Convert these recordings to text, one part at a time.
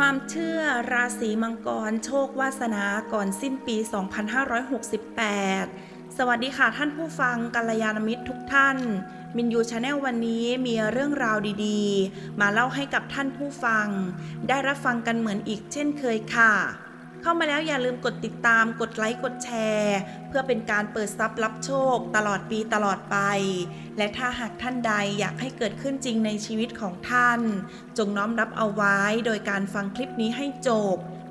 ความเชื่อราศีมังกรโชควาสนาก่อนสิ้นปี 2568 สวัสดีค่ะท่านผู้ฟังกัลยาณมิตรทุกท่าน มินยูชาแนลวันนี้มีเรื่องราวดีๆ มาเล่าให้กับท่านผู้ฟัง ได้รับฟังกันเหมือนอีกเช่นเคยค่ะ เข้ามาแล้วอย่าลืมกดติดตามกดไลค์กดแชร์ เพื่อเป็นการเปิดทรัพย์รับโชค ตลอดปีตลอดไป และถ้าหากท่านใดอยากให้เกิดขึ้นจริงในชีวิตของท่าน จงน้อมรับเอาไว้โดยการฟังคลิปนี้ให้จบ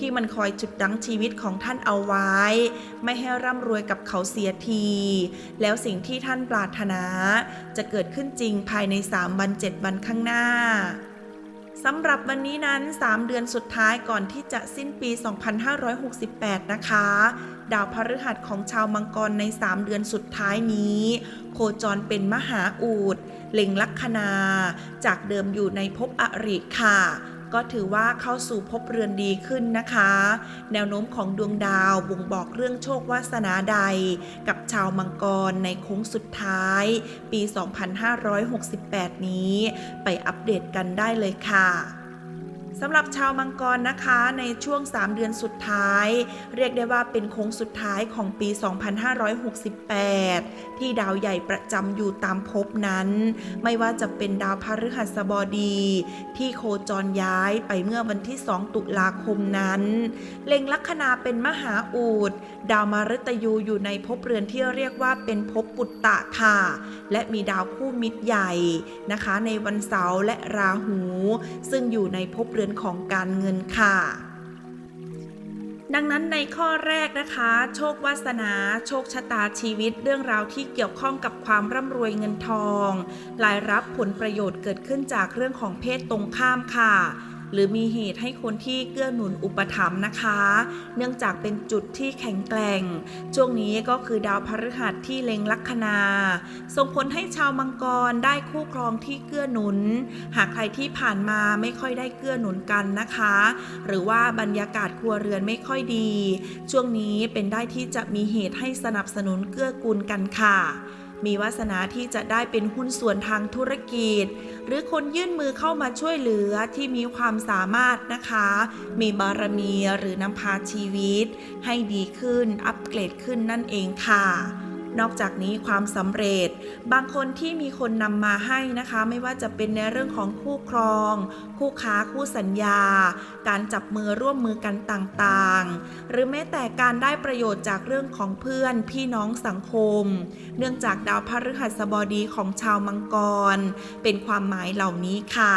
ที่มันคอยจุดดังชีวิตของท่านเอาไว้ ไม่ให้ร่ำรวยกับเขาเสียที แล้วสิ่งที่ท่านปรารถนา จะเกิดขึ้นจริงภายใน 3 วัน 7 วันข้างหน้าสำหรับวันนี้นั้น 3 เดือนสุดท้ายก่อนที่จะสิ้นปี 2568 นะคะ ดาวพฤหัสของชาวมังกรใน 3 เดือนสุดท้ายนี้ โคจรเป็นมหาอูดเล็งลัคนา จากเดิมอยู่ในภพอริค่ะ ก็ถือว่าเข้าสู่พบเรือนดีขึ้นนะคะ แนวโน้มของดวงดาวบ่งบอกเรื่องโชควาสนาใด กับชาวมังกรในโค้งสุดท้าย ปี 2568 นี้ ไปอัปเดตกันได้เลยค่ะ สำหรับชาวมังกรนะคะในช่วง 3 เดือนสุดท้าย เรียกได้ว่าเป็นโค้งสุดท้ายของปี 2568 ที่ดาวใหญ่ประจำอยู่ตามภพนั้น ไม่ว่าจะเป็นดาวพฤหัสบดี ที่โคจรย้ายไปเมื่อวันที่ 2 ตุลาคมนั้น เล็งลัคนาเป็นมหาอูดดาวมฤตยูอยู่ในภพเรือนที่เรียกว่าเป็นภพปุตตะค่ะ และมีดาวคู่มิตรใหญ่นะคะ ในวันเสาร์และราหู ซึ่งอยู่ในภพเรือนของการเงินค่ะ ดังนั้นในข้อแรกนะคะ โชควาสนา โชคชะตาชีวิต เรื่องราวที่เกี่ยวข้องกับความร่ำรวยเงินทองรายรับผลประโยชน์เกิดขึ้นจากเรื่องของเพศตรงข้ามค่ะ หรือมีเหตุให้คนที่เกื้อหนุนอุปถัมภ์นะคะ เนื่องจากเป็นจุดที่แข็งแกร่ง ช่วงนี้ก็คือดาวพฤหัสที่เล็งลัคนา ส่งผลให้ชาวมังกรได้คู่ครองที่เกื้อหนุน หากใครที่ผ่านมาไม่ค่อยได้เกื้อหนุนกันนะคะ หรือว่าบรรยากาศครัวเรือนไม่ค่อยดี ช่วงนี้เป็นได้ที่จะมีเหตุให้สนับสนุนเกื้อกูลกันค่ะ มีวาสนาที่จะได้เป็นหุ้นส่วนทางธุรกิจ หรือคนยื่นมือเข้ามาช่วยเหลือที่มีความสามารถนะคะ มีบารมีหรือนำพาชีวิต ให้ดีขึ้นอัปเกรดขึ้นนั่นเองค่ะ นอกจากนี้ความสำเร็จ บางคนที่มีคนนำมาให้นะคะ ไม่ว่าจะเป็นในเรื่องของคู่ครอง คู่ค้าคู่สัญญา การจับมือร่วมมือกันต่างๆ หรือแม้แต่การได้ประโยชน์จากเรื่องของเพื่อนพี่น้องสังคม เนื่องจากดาวพฤหัสบดีของชาวมังกร เป็นความหมายเหล่านี้ค่ะ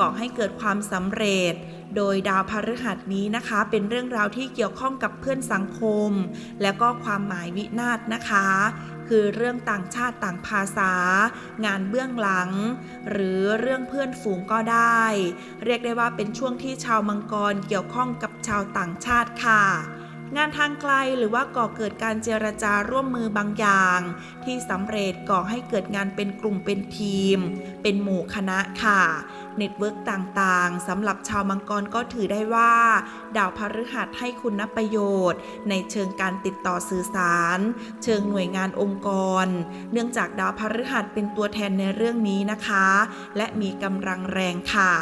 ก่อให้เกิดความสำเร็จ โดยดาวพฤหัสนี้นะคะ เป็นเรื่องราวที่เกี่ยวข้องกับเพื่อนสังคม แล้วก็ความหมายวินาศนะคะ คือเรื่องต่างชาติต่างภาษา งานเบื้องหลัง หรือเรื่องเพื่อนฝูงก็ได้ เรียกได้ว่าเป็นช่วงที่ชาวมังกรเกี่ยวข้องกับชาวต่างชาติค่ะ งานทางไกลหรือว่าก่อเกิดการเจรจาร่วมมือบางอย่าง ที่สำเร็จก่อให้เกิดงานเป็นกลุ่มเป็นทีม เป็นหมู่คณะค่ะ เน็ตเวิร์กต่างๆสำหรับชาวมังกรก็ถือได้ว่า ดาวพฤหัสให้คุณประโยชน์ ในเชิงการติดต่อสื่อสาร เชิงหน่วยงานองค์กร เนื่องจากดาวพฤหัสเป็นตัวแทนในเรื่องนี้นะคะ และมีกำลังแรงค่ะ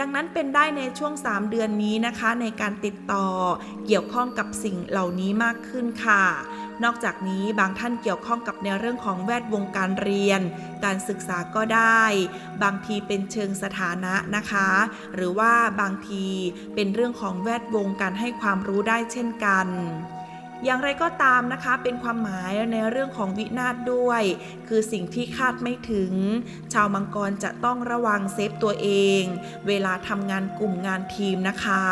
ดังนั้นเป็นได้ในช่วง 3 เดือนนี้นะคะ ในการติดต่อเกี่ยวข้องกับสิ่งเหล่านี้มากขึ้นค่ะ นอกจากนี้บางท่านเกี่ยวข้องกับในเรื่องของแวดวงการเรียน การศึกษาก็ได้ บางทีเป็นเชิงสถานะนะคะ หรือว่าบางทีเป็นเรื่องของแวดวงการให้ความรู้ได้เช่นกัน อย่างไรก็ตามนะคะเป็นความหมายในเรื่องของวินาศด้วย คือสิ่งที่คาดไม่ถึง ชาวมังกรจะต้องระวังเซฟตัวเอง เวลาทำงานกลุ่มงานทีมนะคะ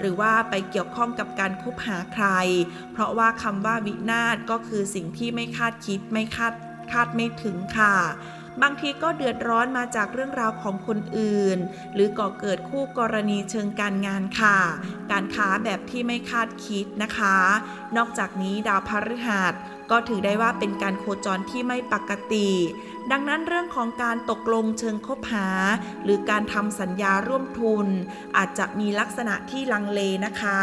หรือว่าไปเกี่ยวข้องกับการคบหาใคร เพราะว่าคำว่าวินาศก็คือสิ่งที่ไม่คาดคิดไม่คาดคาดไม่ถึงค่ะ บางทีก็เดือดร้อนมาจากเรื่องราวของคนอื่น หรือก่อเกิดคู่กรณีเชิงการงานค่ะ การค้าแบบที่ไม่คาดคิดนะคะ นอกจากนี้ดาวพฤหัส ก็ถือได้ว่าเป็นการโคจรที่ไม่ปกติ ดังนั้นเรื่องของการตกลงเชิงคบหา หรือการทำสัญญาร่วมทุน อาจจะมีลักษณะที่ลังเลนะคะ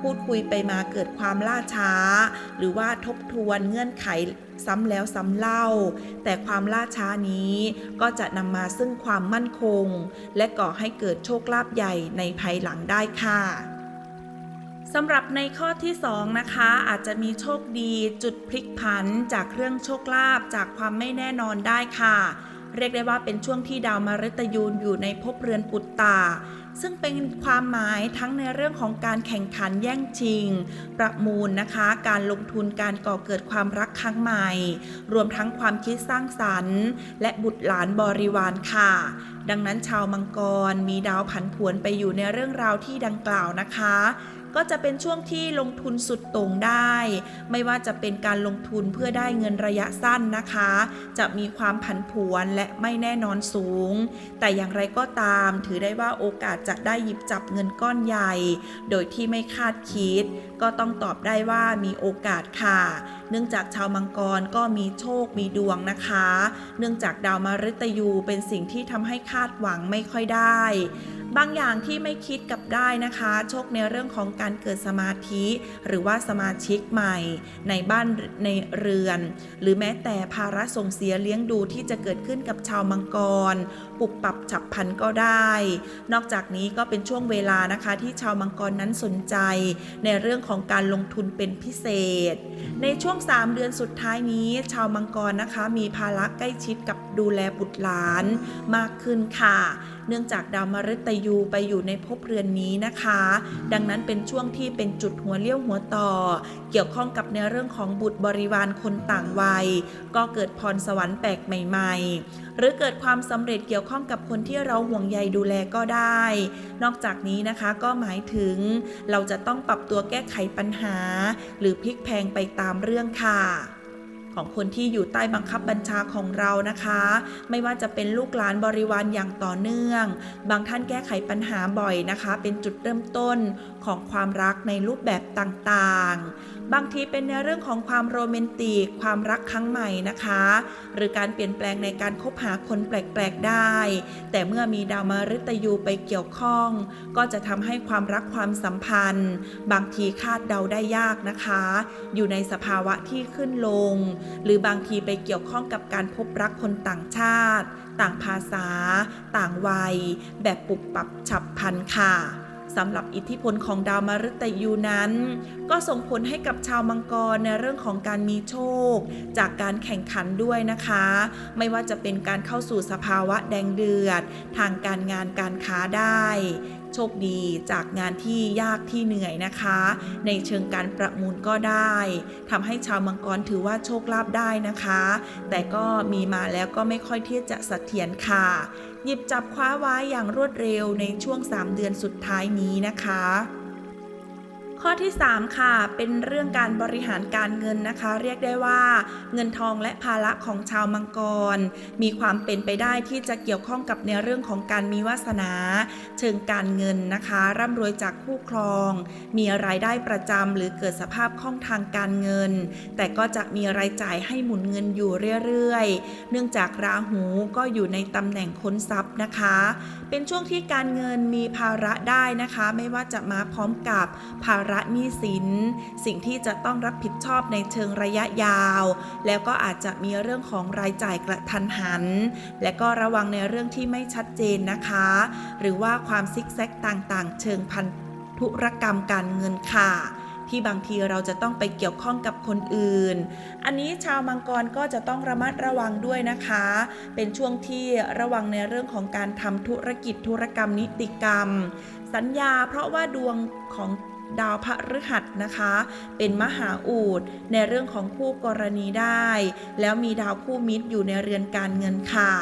พูดคุยไปมาเกิดความล่าช้า หรือว่าทบทวนเงื่อนไขซ้ำแล้วซ้ำเล่า แต่ความล่าช้านี้ก็จะนำมาซึ่งความมั่นคง และก่อให้เกิดโชคลาภใหญ่ในภายหลังได้ค่ะ สำหรับในข้อที่ 2 นะคะ อาจจะมีโชคดีจุดพลิกผันจากเรื่องโชคลาภจากความไม่แน่นอนได้ค่ะ เรียกได้ว่าเป็นช่วงที่ดาวมฤตยูนอยู่ในภพเรือนปุตตา ซึ่งเป็นความหมายทั้งในเรื่องของการแข่งขันแย่งชิง ประมูลนะคะ การลงทุนการก่อเกิดความรักครั้งใหม่ รวมทั้งความคิดสร้างสรรค์ และบุตรหลานบริวารค่ะ ดังนั้นชาวมังกรมีดาวผันผวนไปอยู่ในเรื่องราวที่ดังกล่าวนะคะก็จะเป็นช่วงที่ลงทุนสุดโต่งได้ ไม่ว่าจะเป็นการลงทุนเพื่อได้เงินระยะสั้นนะคะ จะมีความผันผวนและไม่แน่นอนสูง แต่อย่างไรก็ตามถือได้ว่าโอกาสจะได้หยิบจับเงินก้อนใหญ่ โดยที่ไม่คาดคิด ก็ต้องตอบได้ว่ามีโอกาสค่ะ เนื่องจากชาวมังกรก็มีโชคมีดวงนะคะ เนื่องจากดาวมฤตยูเป็นสิ่งที่ทำให้คาดหวังไม่ค่อยได้ บางอย่างที่ไม่คิดกับได้นะคะ โชคในเรื่องของการเกิดสมาธิ หรือว่าสมาชิกใหม่ ในบ้านในเรือน หรือแม้แต่ภาระส่งเสียเลี้ยงดูที่จะเกิดขึ้นกับชาวมังกร ปุบปับฉับพันก็ได้ นอกจากนี้ก็เป็นช่วงเวลานะคะที่ชาวมังกรนั้นสนใจ ในเรื่องของการลงทุนเป็นพิเศษ ในช่วง 3 เดือนสุดท้ายนี้ ชาวมังกรนะคะ มีภาระใกล้ชิดกับดูแลบุตรหลานมากขึ้นค่ะ เนื่องจากดาวมฤตยูไปอยู่ในภพเรือนนี้นะคะ ดังนั้นเป็นช่วงที่เป็นจุดหัวเลี้ยวหัวต่อ เกี่ยวข้องกับในเรื่องของบุตรบริวารคนต่างวัย ก็เกิดพรสวรรค์แปลกใหม่ ๆ หรือเกิดความสำเร็จเกี่ยวข้องกับคนที่เราห่วงใยดูแลก็ได้ นอกจากนี้นะคะก็หมายถึง เราจะต้องปรับตัวแก้ไขปัญหา หรือพลิกแพงไปตามเรื่องค่ะ ของคนที่อยู่ใต้บังคับบัญชาของเรานะคะ ไม่ว่าจะเป็นลูกหลานบริวารอย่างต่อเนื่อง บางท่านแก้ไขปัญหาบ่อยนะคะ เป็นจุดเริ่มต้นของความรักในรูปแบบต่างๆ บางทีเป็นในเรื่องของความโรแมนติก ความรักครั้งใหม่นะคะ หรือการเปลี่ยนแปลงในการคบหาคนแปลกๆได้ แต่เมื่อมีดาวมฤตยูไปเกี่ยวข้อง ก็จะทำให้ความรักความสัมพันธ์ บางทีคาดเดาได้ยากนะคะ อยู่ในสภาวะที่ขึ้นลงหรือบางทีไปเกี่ยวข้องกับการพบรักคนต่างชาติ ต่างภาษา ต่างวัย แบบปุบปับฉับพลันค่ะสำหรับอิทธิพลของดาวมฤตยูนั้น ก็ส่งผลให้กับชาวมังกรในเรื่องของการมีโชค จากการแข่งขันด้วยนะคะ ไม่ว่าจะเป็นการเข้าสู่สภาวะแดงเดือด ทางการงานการค้าได้ โชคดีจากงานที่ยากที่เหนื่อยนะคะ ในเชิงการประมูลก็ได้ทำให้ชาวมังกรถือว่าโชคลาภได้นะคะ แต่ก็มีมาแล้วก็ไม่ค่อยที่จะเสถียรค่ะ หยิบจับคว้าไว้อย่างรวดเร็วในช่วง 3 เดือนสุดท้ายนี้นะคะ ข้อที่ 3 ค่ะ เป็นเรื่องการบริหารการเงินนะคะ เรียกได้ว่า เงินทองและภาระของชาวมังกร มีความเป็นไปได้ที่จะเกี่ยวข้องกับในเรื่องของการมีวาสนา เชิงการเงินนะคะ ร่ำรวยจากคู่ครอง มีรายได้ประจำหรือเกิดสภาพคล่องทางการเงิน แต่ก็จะมีรายจ่ายให้หมุนเงินอยู่เรื่อยๆ เนื่องจากราหูก็อยู่ในตำแหน่งค้นทรัพย์นะคะ เป็นช่วงที่การเงินมีภาระได้นะคะ ไม่ว่าจะมาพร้อมกับภาระหนี้สิน สิ่งที่จะต้องรับผิดชอบในเชิงระยะยาว แล้วก็อาจจะมีเรื่องของรายจ่ายกระทันหัน และก็ระวังในเรื่องที่ไม่ชัดเจนนะคะ หรือว่าความซิกแซกต่างๆ เชิงพันธุรกรรมการเงินค่ะที่บางทีเราจะต้องไปเกี่ยวข้องกับคนอื่น อันนี้ชาวมังกรก็จะต้องระมัดระวังด้วยนะคะ เป็นช่วงที่ระวังในเรื่องของการทำธุรกิจธุรกรรมนิติกรรม สัญญาเพราะว่าดวงของ ดาวพระฤหัสนะคะ เป็นมหาอูดในเรื่องของคู่กรณีได้ แล้วมีดาวคู่มิตรอยู่ในเรือนการเงินค่ะ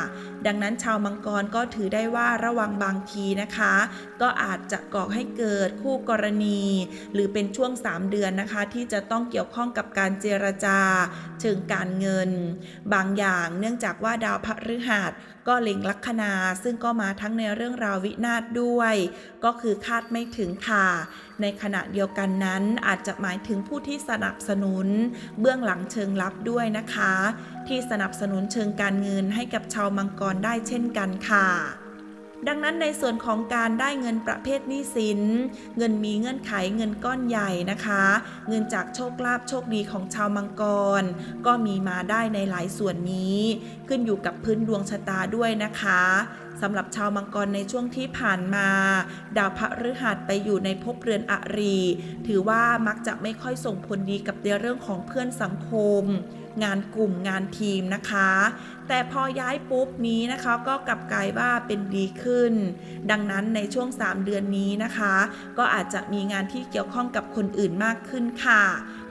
ดังนั้นชาวมังกรก็ถือได้ว่าระวังบางทีนะคะก็อาจจะก่อให้เกิดคู่กรณี หรือเป็นช่วง 3 เดือนนะคะ ที่จะต้องเกี่ยวข้องกับการเจรจา เชิงการเงิน บางอย่างเนื่องจากว่าดาวพฤหัสก็เล็งลัคนาซึ่งก็มาทั้งในเรื่องราววินาศด้วย ก็คือคาดไม่ถึงค่ะ ในขณะเดียวกันนั้นอาจจะหมายถึงผู้ที่สนับสนุน เบื้องหลังเชิงลับด้วยนะคะ ที่สนับสนุนเชิงการเงินให้กับชาวมังกรได้เช่นกันค่ะ ดังนั้นในส่วนของการได้เงินประเภทหนี้สิน เงินมีเงื่อนไขเงินก้อนใหญ่นะคะ เงินจากโชคลาภโชคดีของชาวมังกร ก็มีมาได้ในหลายส่วนนี้ ขึ้นอยู่กับพื้นดวงชะตาด้วยนะคะ สำหรับชาวมังกรในช่วงที่ผ่านมา ดาวพฤหัสไปอยู่ในภพเรือนอรี ถือว่ามักจะไม่ค่อยส่งผลดีกับในเรื่องของเพื่อนสังคม งานกลุ่มงานทีมนะคะ แต่พอย้ายปุ๊บนี้นะคะ ก็กลับกลายว่าเป็นดีขึ้น ดังนั้นในช่วง 3 เดือนนี้นะคะ ก็อาจจะมีงานที่เกี่ยวข้องกับคนอื่นมากขึ้นค่ะ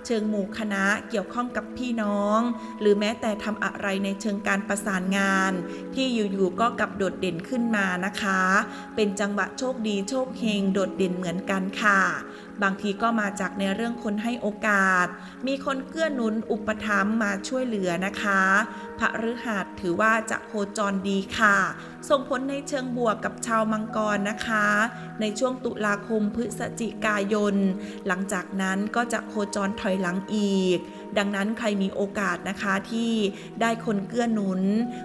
เชิงหมู่คณะเกี่ยวข้องกับพี่น้อง หรือแม้แต่ทำอะไรในเชิงการประสานงาน ที่อยู่ๆก็กลับโดดเด่นขึ้นมานะคะ เป็นจังหวะโชคดีโชคเฮงโดดเด่นเหมือนกันค่ะบางทีก็มาจากในเรื่องคนให้โอกาส มีคนเกื้อหนุนอุปถัมภ์มาช่วยเหลือนะคะ พระฤหัสถือว่าจะโคจรดีค่ะ ส่งผลในเชิงบวกกับชาวมังกรนะคะ ในช่วงตุลาคมพฤศจิกายน หลังจากนั้นก็จะโคจรถอยหลังอีก ดังนั้นใครมีโอกาสนะคะที่ได้คนเกื้อหนุน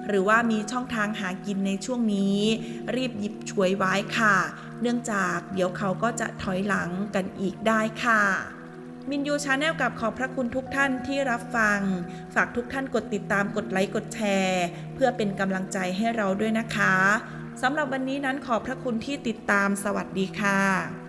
หรือว่ามีช่องทางหากินในช่วงนี้ รีบหยิบฉวยไว้ค่ะ เนื่องจากเดี๋ยวเขาก็จะถอยหลังกันอีกได้ค่ะมินยูชาแนลกับขอบพระคุณทุกท่านที่รับฟัง ฝากทุกท่านกดติดตามกดไลค์กดแชร์ เพื่อเป็นกำลังใจให้เราด้วยนะคะสำหรับวันนี้นั้นขอบพระคุณที่ติดตามสวัสดีค่ะ